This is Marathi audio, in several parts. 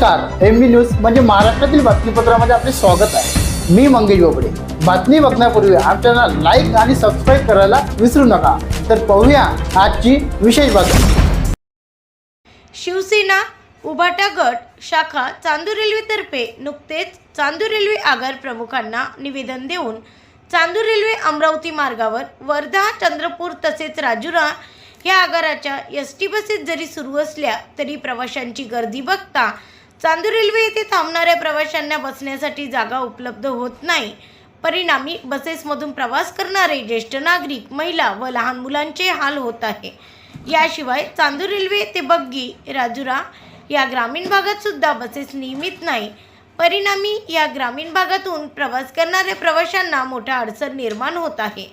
नमस्कार एम बी न्यूज म्हणजे महाराष्ट्रातील बातमीपत्रामध्ये आपले स्वागत आहे. मी मंगेश बोबडे. बातमी बघण्यापूर्वी आमच्या लाईक आणि सबस्क्राईब करायला विसरू नका. तर पाहूया आजची विशेष बातमी. शिवसेना उभाटा गट शाखा चांदूर रेल्वेतर्फे नुकतेच चांदूर रेल्वे आगार प्रमुखांना निवेदन देऊन चांदूर रेल्वे अमरावती मार्गावर वर्धा चंद्रपूर तसेच राजुरा या आगाराच्या एस टी बसेस जरी सुरू असल्या तरी प्रवाशांची गर्दी बघता चांदूर रेल्वे येथे थांबणाऱ्या प्रवाशांना बसण्यासाठी जागा उपलब्ध होत नाही. परिणामी बसेसमधून प्रवास करणारे ज्येष्ठ नागरिक महिला व लहान मुलांचे हाल होत आहे. याशिवाय चांदूर रेल्वे ते बग्गी राजुरा या ग्रामीण भागात सुद्धा बसेस नियमित नाही. परिणामी या ग्रामीण भागातून प्रवास करणाऱ्या प्रवाशांना मोठा अडचण निर्माण होत आहे.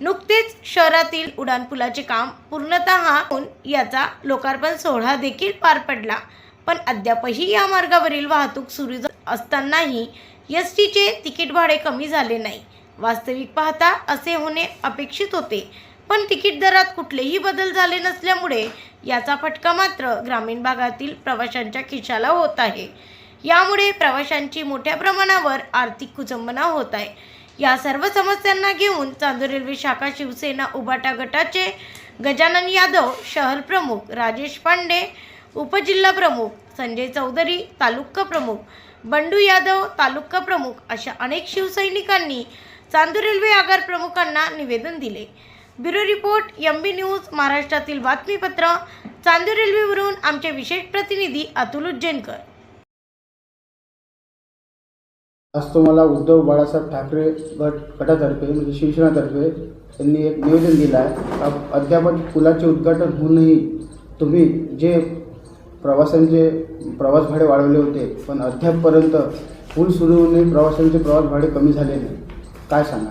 नुकतेच शहरातील उड्डाणपुलाचे काम पूर्णतः होऊन याचा लोकार्पण सोहळा देखील पार पडला. पण अद्यापही या मार्गावरील वाहतूक सुरू असतानाही एस टीचे तिकीट भाडे कमी झाले नाही. वास्तविक पाहता असे होणे अपेक्षित होते. पण तिकीट दरात कुठलेही बदल झाले नसल्यामुळे याचा फटका मात्र ग्रामीण भागातील प्रवाशांच्या खिशाला होत आहे. यामुळे प्रवाशांची मोठ्या प्रमाणावर आर्थिक कुचंबना होत आहे. या सर्व समस्यांना घेऊन चांदूर रेल्वे शाखा शिवसेना उबाटा गटाचे गजानन यादव शहर प्रमुख राजेश पांडे उपजिल्हा प्रमुख संजय चौधरी तालुका प्रमुख बंडू यादव तालुका प्रमुख अशा अनेक शिवसैनिकांनी चांदूर रेल्वे आगार प्रमुखांना निवेदन दिले. Bureau report M B news महाराष्ट्रातील बातमीपत्र चांदूर रेल्वेवरून आमचे विशेष प्रतिनिधी अतुल उज्जैनकर. आज तुम्हाला उद्धव बाळासाहेब ठाकरे गट गटातर्फे म्हणजे शिवसेनातर्फे त्यांनी एक निवेदन दिलं आहे. अद्याप पुलाचे उद्घाटन होऊनही तुम्ही जे प्रवाशांचे प्रवास भाडे वाढवले होते पण अद्यापपर्यंत पूल सुरू होऊनही प्रवाशांचे प्रवास भाडे कमी झाले नाही. काय सांगा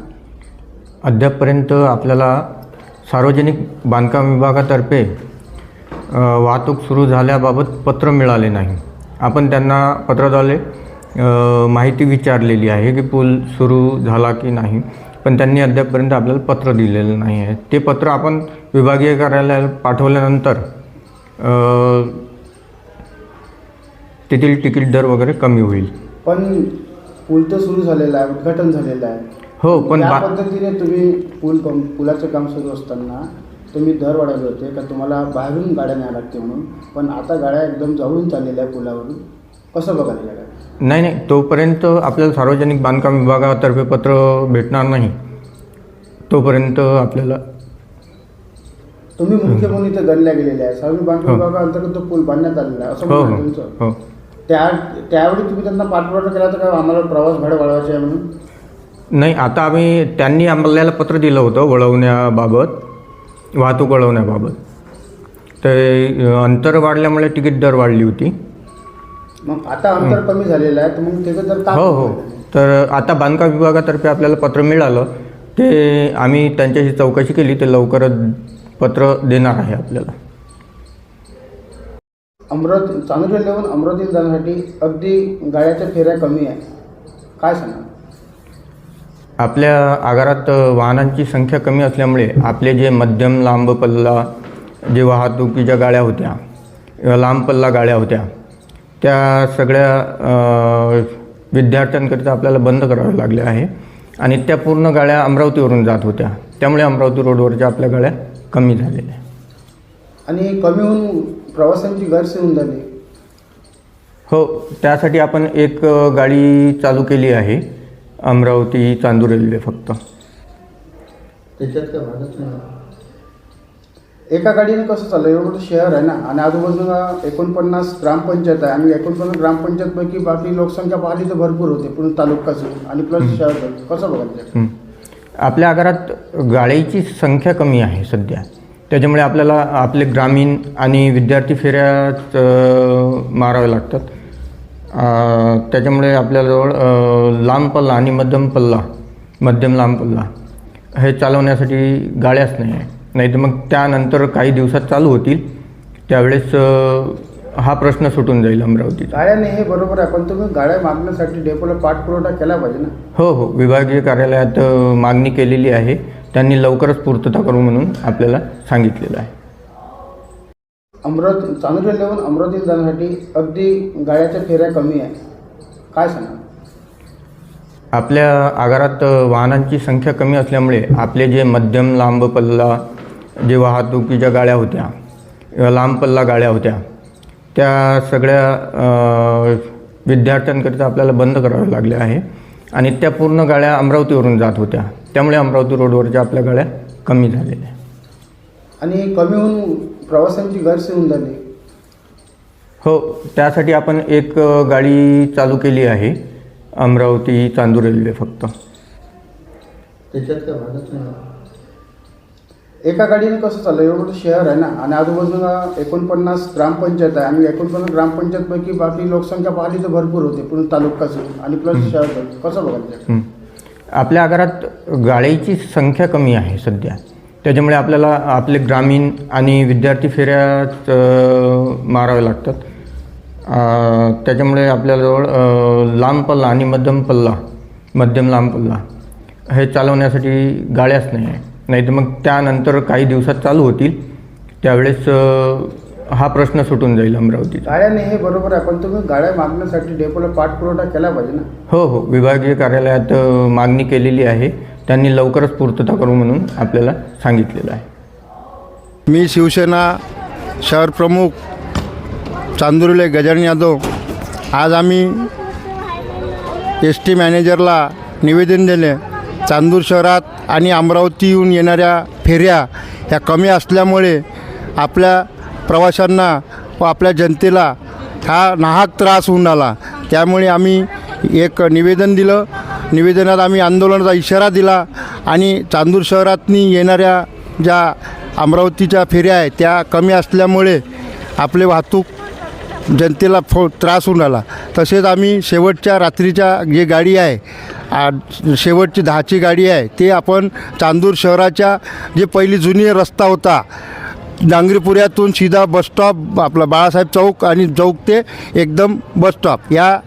अद्यापपर्यंत आपल्याला सार्वजनिक बांधकाम विभागातर्फे वाहतूक सुरू झाल्याबाबत पत्र मिळाले नाही. आपण त्यांना पत्राद्वारे माहिती विचारलेली आहे की पूल सुरू झाला की नाही पण त्यांनी अद्यापपर्यंत आपल्याला पत्र दिलेलं नाही आहे. ते पत्र आपण विभागीय कार्यालयाला पाठवल्यानंतर तेथील तिकीट दर वगैरे कमी होईल. पण पूल तर सुरू झालेला आहे उद्घाटन झालेलं आहे. हो पण बा पद्धतीने तुम्ही पूल कम पुलाचं काम सुरू असताना तुम्ही दर वाढवले होते का तुम्हाला बाहेरून गाड्या न्याव्या लागते म्हणून? पण आता गाड्या एकदम जवळून चाललेल्या आहे पुलावरून. कसं बघायला गाड्या नाही नाही तोपर्यंत आपल्याला सार्वजनिक बांधकाम विभागातर्फे पत्र भेटणार नाही. तोपर्यंत आपल्याला तुम्ही मुख्य म्हणून इथे गणल्या गेलेल्या आहे सार्वजनिक बांधकाम हो. विभागाअंतर्गत तो पूल बांधण्यात आलेला आहे. असं हो म्हणणं हो तुमचं? हो. त्या त्यावेळी तुम्ही त्यांना पाठपुरावा केला होता का? आम्हाला प्रवास भाडे वाढवायचे आहे म्हणून? नाही आता आम्ही त्यांनी आपल्याला पत्र दिलं होतं वळवण्याबाबत वाहतूक वळवण्याबाबत. ते अंतर वाढल्यामुळे तिकीट दर वाढली होती. मग आता अंतर कमी झालेलं आहे तर मग त्याचं जर का हो हो. तर आता बांधकाम विभागातर्फे आपल्याला पत्र मिळालं ते आम्ही त्यांच्याशी चौकशी केली ते लवकरच पत्र देणार आहे आपल्याला. अमरावती चांदूर रेल्वेवरून अमरावतीला जाण्यासाठी अगदी गाड्याच्या फेऱ्या कमी आहे काय सांगा आपल्या आगारात वाहनांची संख्या कमी असल्यामुळे आपले जे मध्यम लांब पल्ला जे वाहतुकीच्या गाड्या होत्या लांब पल्ला गाड्या होत्या त्या सगळ्या विद्यार्थ्यांकरिता आपल्याला बंद कराव्या लागल्या आहे आणि त्या पूर्ण गाड्या अमरावतीवरून जात होत्या. त्यामुळे अमरावती रोडवरच्या आपल्या गाड्या कमी झालेल्या आणि कमी होऊन प्रवाशांची गैरसोय झाली. हो त्यासाठी आपण एक गाडी चालू केली आहे. अमरावती चांदूर रेल्वे फक्त. त्याच्यात काय भागच नाही. एका गाडीने कसं चाललं? एवढं शहर आहे ना? आणि आजूबाजूला एकोणपन्नास ग्रामपंचायत आहे. आणि एकोणपन्नास ग्रामपंचायतपैकी बाकी लोकसंख्या पाहिली तर भरपूर होते पूर्ण तालुक्याची. आणि प्लस शहर कसं बघायचं. आपल्या आगारात गाड्यांची संख्या कमी आहे सध्या. त्याच्यामुळे आपल्याला आपले ग्रामीण आणि विद्यार्थी फेऱ्याच माराव्या लागतात. त्याच्यामुळे आपल्याजवळ लांब पल्ला आणि मध्यम पल्ला मध्यम लांब पल्ला हे चालवण्यासाठी गाड्याच नाही आहे. नाही तर मग त्यानंतर काही दिवसात चालू होतील. त्यावेळेस हा प्रश्न सुटून जाईल अमरावतीचा. गाड्याने हे बरोबर आहे पण तुम्ही गाड्या मागण्यासाठी डेपोला पाठपुरवठा केला पाहिजे ना. हो हो. विभागीय कार्यालयात मागणी केलेली आहे. त्यांनी लवकरच पूर्तता करू म्हणून आपल्याला सांगितलेलं आहे. अमरावती चांदूर रेल्वेहून अमरावतीला जाण्यासाठी अगदी गाड्याच्या फेऱ्या कमी आहे काय सांगा आपल्या आगारात वाहनांची संख्या कमी असल्यामुळे आपले जे मध्यम लांब पल्ला जे वाहतुकीच्या गाड्या होत्या किंवा लांब पल्ला गाड्या होत्या त्या सगळ्या विद्यार्थ्यांकरिता आपल्याला बंद कराव्या लागल्या आहे आणि त्या पूर्ण गाड्या अमरावतीवरून जात होत्या. त्यामुळे अमरावती रोडवरच्या आपल्या गाड्या कमी झालेल्या आहे. आणि कमी होऊन प्रवाशांची गैरसोय होऊन झाली हो त्यासाठी आपण एक अ, गाडी चालू केली आहे. अमरावती चांदूर रेल्वे फक्त. त्याच्यात काय भागच नाही एका गाडीने कसं चाललं? एवढं मोठं शहर आहे ना? आणि आजूबाजूला एकोणपन्नास ग्रामपंचायत आहे. आणि एकोणपन्नास ग्रामपंचायतपैकी बाकी लोकसंख्या पाहिली तर भरपूर होते पूर्ण तालुक्याची आणि प्लस शहर कसं बघायचं? हं. आपल्या आगारात गाड्यांची संख्या कमी आहे सध्या. त्याच्यामुळे आपल्याला आपले ग्रामीण आणि विद्यार्थी फेऱ्याच मारावे लागतात. त्याच्यामुळे आपल्याजवळ लांब पल्ला आणि मध्यम पल्ला मध्यम लांब पल्ला हे चालवण्यासाठी गाड्याच नाही आहे. नाही तर मग त्यानंतर काही दिवसात चालू होतील. त्यावेळेस हा प्रश्न सुटून जाईल अमरावतीचा. गाड्याने हे बरोबर आहे पण तुम्ही गाड्या मागण्यासाठी डेपोला पाठपुरवठा केला पाहिजे ना. हो हो. विभागीय कार्यालयात अ, मागणी केलेली आहे. त्यांनी लवकरच पूर्तता करू म्हणून आपल्याला सांगितलेलं आहे. मी शिवसेना शहर प्रमुख चांदुर्ले गजानन यादव आज आम्ही एस टी मॅनेजरला निवेदन दिले चांदूर शहरात आणि अमरावतीहून येणाऱ्या फेऱ्या ह्या कमी असल्यामुळे आपल्या प्रवाशांना व आपल्या जनतेला हा नाहक त्रास होऊन आला. त्यामुळे आम्ही एक निवेदन दिलं. निवेदनात आम्ही आंदोलनाचा इशारा दिला आणि चांदूर शहरातनी येणाऱ्या ज्या अमरावतीच्या फेऱ्या आहेत त्या कमी असल्यामुळे आपले वाहतूक जनतेला फो त्रास होऊन आला. तसेच आम्ही शेवटच्या रात्रीच्या जे गाडी आहे शेवटची दहाची गाडी आहे ते आपण चांदूर शहराच्या जे पहिली जुनी रस्ता होता डांगरीपुऱ्यातून सीधा बसस्टॉप आपला बाळासाहेब चौक आणि चौक ते एकदम बसस्टॉप या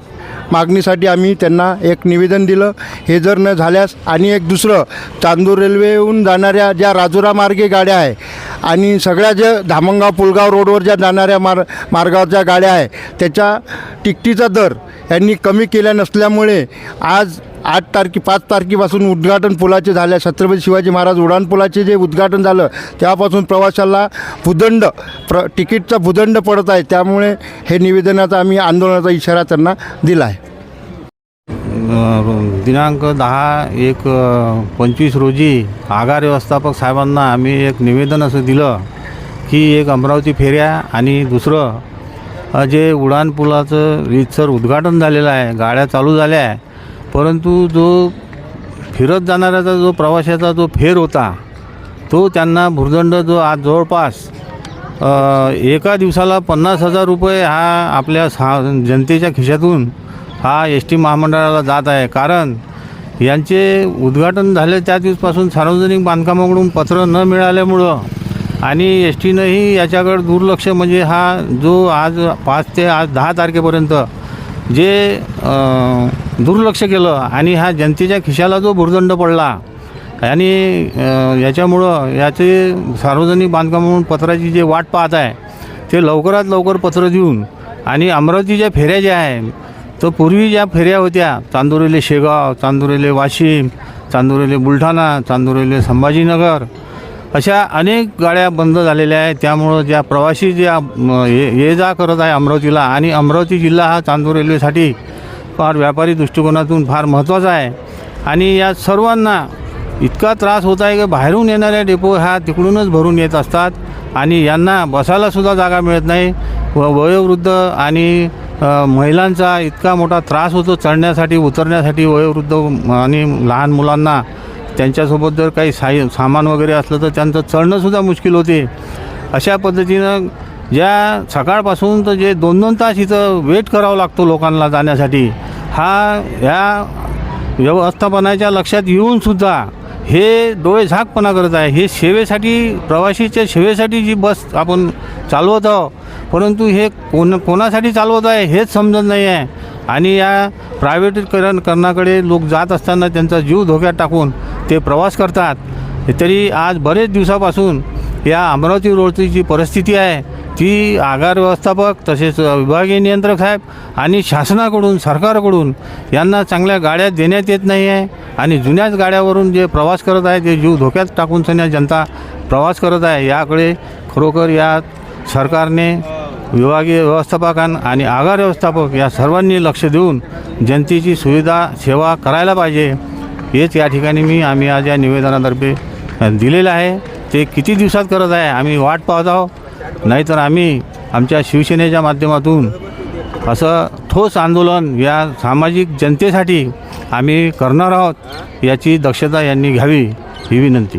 मागणीसाठी आम्ही त्यांना एक निवेदन दिलं. हे जर न झाल्यास आणि एक दुसरं चांदूर रेल्वेहून जाणाऱ्या ज्या राजुरा मार्गे गाड्या आहे आणि सगळ्या ज्या धामणगाव पुलगाव रोडवर ज्या जाणाऱ्या मार मार्गावरच्या गाड्या आहे त्याच्या तिकटीचा दर यांनी कमी केल्या नसल्यामुळे आज आठ तारखे पाच तारखेपासून उद्घाटन पुलाचे झाल्या छत्रपती शिवाजी महाराज उड्डाणपुलाचे जे उद्घाटन झालं तेव्हापासून प्रवाशाला भुदंड प्र तिकीटचा भुदंड पडत आहे. त्यामुळे हे निवेदनाचा आम्ही आंदोलनाचा इशारा त्यांना दिला आहे. दिनांक दहा एक पंचवीस रोजी आगार व्यवस्थापक साहेबांना आम्ही एक निवेदन असं दिलं की एक अमरावती फेऱ्या आणि दुसरं जे उड्डाणपुलाचं रीतसर उद्घाटन झालेलं आहे गाड्या चालू झाल्या आहे परंतु जो फिरत जाणाऱ्याचा जो प्रवाशाचा जो फेर होता तो त्यांना भुर्दंड जो आज जवळपास एका दिवसाला पन्नास हजार रुपये हा आपल्या सा जनतेच्या खिशातून हा एस टी महामंडळाला जात आहे. कारण यांचे उद्घाटन झाले त्या दिवसपासून सार्वजनिक बांधकामाकडून पत्र न मिळाल्यामुळं आणि एस टीनंही याच्याकडे दुर्लक्ष म्हणजे हा जो आज पाच ते आज दहा तारखेपर्यंत जे दुर्लक्ष केलं आणि हा जनतेच्या खिशाला जो भुर्दंड पडला आणि याच्यामुळं याचे सार्वजनिक बांधकाम म्हणून पत्राची जे वाट पाहत आहे ते लवकरात लवकर पत्र देऊन आणि अमरावतीच्या फेऱ्या ज्या आहे तर पूर्वी ज्या फेऱ्या होत्या चांदुरेले शेगाव चांदुरेले वाशिम चांदुरेले बुलढाणा चांदुरेले संभाजीनगर अशा अनेक गाड्या बंद झालेल्या आहेत. त्यामुळं ज्या प्रवासी ज्या ये जा करत आहे अमरावतीला आणि अमरावती जिल्हा हा चांदूर रेल्वेसाठी फार व्यापारी दृष्टिकोनातून फार महत्त्वाचा आहे. आणि या सर्वांना इतका त्रास होत आहे की बाहेरून येणाऱ्या डेपो ह्या तिकडूनच भरून येत असतात आणि यांना बसायलासुद्धा जागा मिळत नाही. व वयोवृद्ध आणि महिलांचा इतका मोठा त्रास होतो चढण्यासाठी उतरण्यासाठी वयोवृद्ध आणि लहान मुलांना. त्यांच्यासोबत जर काही साई सामान वगैरे असलं तर त्यांचं चढणंसुद्धा मुश्किल होते. अशा पद्धतीनं ज्या सकाळपासून तर जे दोन दोन तास इथं वेट करावं लागतो लोकांना जाण्यासाठी हा ह्या व्यवस्थापनाच्या लक्षात येऊनसुद्धा हे डोळे झाकपणा करत आहे. हे सेवेसाठी प्रवाशीच्या सेवेसाठी जी बस आपण चालवत आहोत परंतु हे कोण कोणासाठी चालवत आहे हेच समजत नाही आहे. आणि या प्रायव्हेटीकरण करण्याकडे लोक जात असताना त्यांचा जीव धोक्यात टाकून ते प्रवास करतात. तरी आज बरेच दिवसापासून या अमरावती रोडची जी परिस्थिती आहे ती आगार व्यवस्थापक तसेच विभागीय नियंत्रक साहेब आणि शासनाकडून सरकारकडून यांना चांगल्या गाड्या देण्यात येत नाही आहे आणि जुन्याच गाड्यावरून जे प्रवास करत आहे ते जीव धोक्यात टाकून सन्या जनता प्रवास करत आहे याकडे खरोखर या सरकारने विभागीय व्यवस्थापकां आणि आगार व्यवस्थापक या सर्वांनी लक्ष देऊन जनतेची सुविधा सेवा करायला पाहिजे. हेच या ठिकाणी मी आम्ही आज या निवेदनातर्फे दिलेलं आहे. ते किती दिवसात करत आहे आम्ही वाट पाहत आहोत. नाहीतर आम्ही आमच्या शिवसेनेच्या माध्यमातून असं ठोस आंदोलन या सामाजिक जनतेसाठी आम्ही करणार आहोत याची दक्षता यांनी घ्यावी ही विनंती.